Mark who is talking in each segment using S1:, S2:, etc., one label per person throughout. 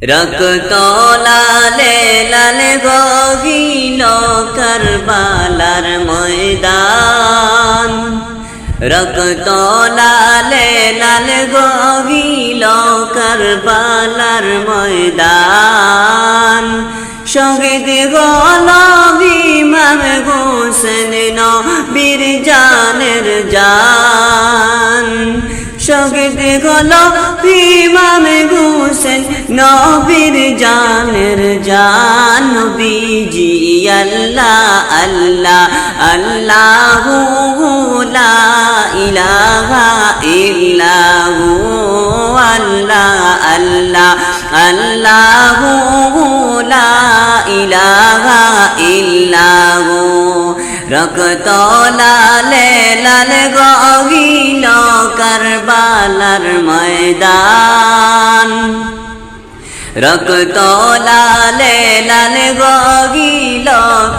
S1: রক্ত লালে লালে গগিল কারবালার ময়দান রক্ত লালে গগিল কারবালার ময়দান শহীদ গল বিমাম হোসেন নবীর জানের জান শহীদ গল ইমাম হুসেন নবীর জানের জান বিজি আল্লাহ আল্লাহ আল্লাহ ইলাহা ইল্লাহু আল্লাহ আল্লাহ আল্লাহ ইলাহা রক্ত লালে লাল গহিল করবালার ময়দান। রক্ত লালে লাল গহিল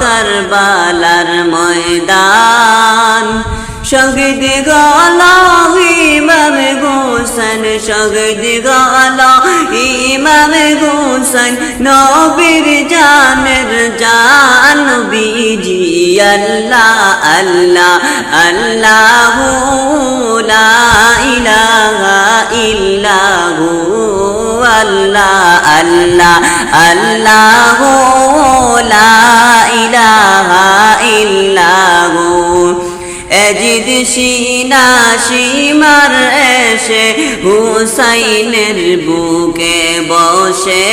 S1: করবালার ময়দান। শহীদ গল ইমাম গোসন শহীদ গল ইমাম গোসন নবীর জানের জান বিজি আল্লাহ আল্লাহ আল্লাহ লা ইলাহা ইল্লাহু আল্লাহ আল্লাহ আল্লাহ লা ইলাহা এজিদ সিনা সীমার এসে হুসাইনের বুকে বসে।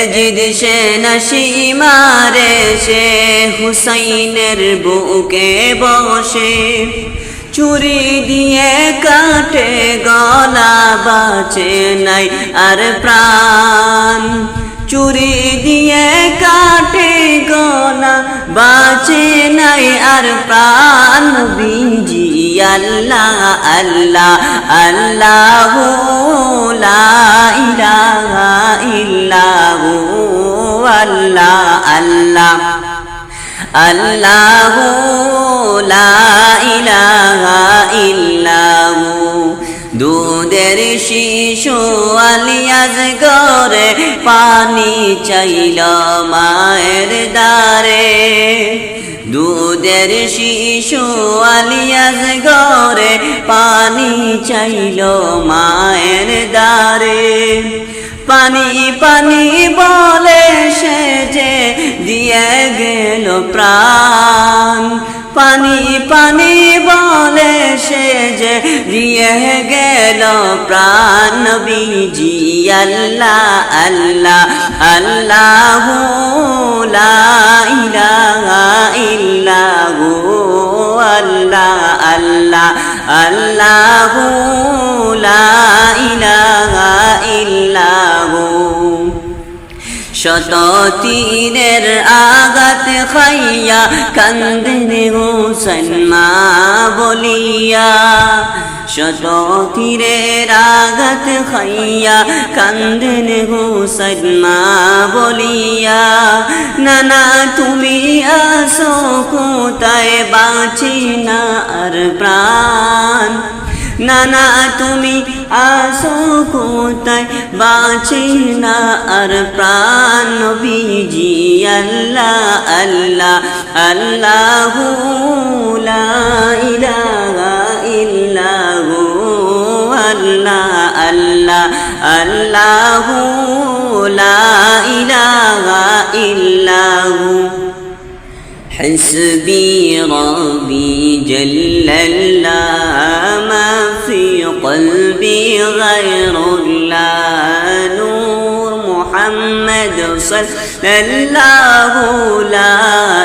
S1: এজিদ সেনা সীমার এসে হুসাইনের বুকে বসে। চুরি দিয়ে কাটে গলা বাঁচে নাই আর প্রাণ। চুরি দিয়ে বাঁচে নাই আর প্রাণ বিজি আল্লাহ আল্লাহ আল্লাহ ইল্লাহু, আল্লাহ আল্লাহ আল্লাহ লা ইলাহা ইল্লাহু দুধের শিশু আলিয়াজ করে পানি চাইল মায়ের দ্বারে। দুধের শিশু আলিয়াজ করে পানি চাইল মায়ের দ্বারে। পানি পানি বলে সে যে দিয়ে গেল প্রাণ। পানি পানি বলে সে যে দিয়ে গেল প্রাণ বিজি। আল্লাহ আল্লাহ আল্লাহ ইল্লাহু, আল্লাহ আল্লাহ আল্লাহ ইলাহা ইল্লাহু। শত তীরের আঘাত খাইয়া কান্দেন হোসেন মা বলিয়া শত তীরের আঘাত খাইয়া কান্দেন হোসেন মা বলিয়া, নানা তুমি আসো কোথায়? বাঁচি না আর প্রাণ। নানা তুমি আসো কোথায় বাঁচে না আর প্রাণ বিজি আল্লাহ আল্লাহ আল্লাহ লা ইলাহা ইল্লাহু আল্লাহ আল্লাহ আল্লাহ লা ইলাহা ইল্লাহু حسبي ربي جل الله ما في قلبي غير الله نور محمد صلى الله لا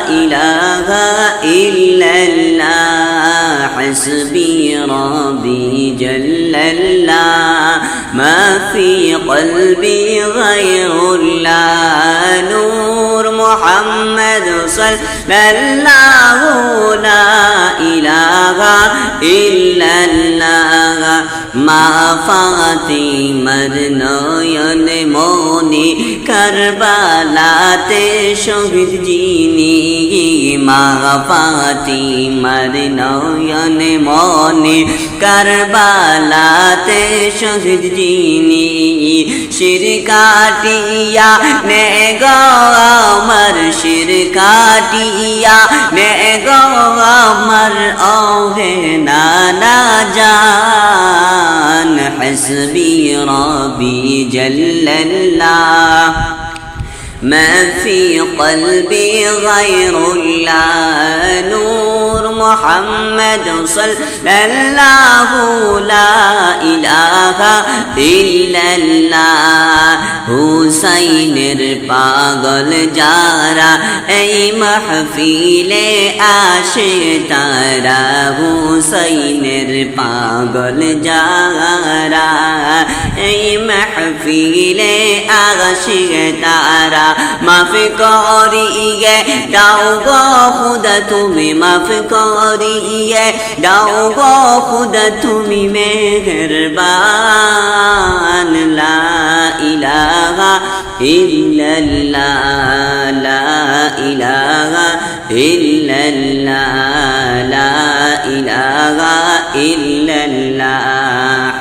S1: إله إلا الله. حسبي ربي جل الله ما في قلبي غير الله نور محمد صلى الله لا إله إلا الله. মা ফাতিমার নয়ন মনি কারবালাতে শহীদ জিনি মা ফাতিমার নয়ন মনি কারবালাতে শহীদ জিনি শির কাটিয়া নে গো আমার শির কাটিয়া নে গো আমার ওহে নানা জান حسبي ربي جل الله ما في قلبي غير الله نور محمد صلى الله لا إله إلا الله হুসাইনের পাগল যারা এই মাহফিলে আসে তারা হুসাইনের পাগল যারা। এই মাহফিলে আসে তারা মাফ করিয়ে দাও গো খুদা তুমি মাফ করিয়ে দাও গো খুদা তুমি মেহরবান লা ইলাহা ইল্লাল্লাহ লা ইলাহা ইল্লাল্লাহ লা ইলাহা ইল্লাল্লাহ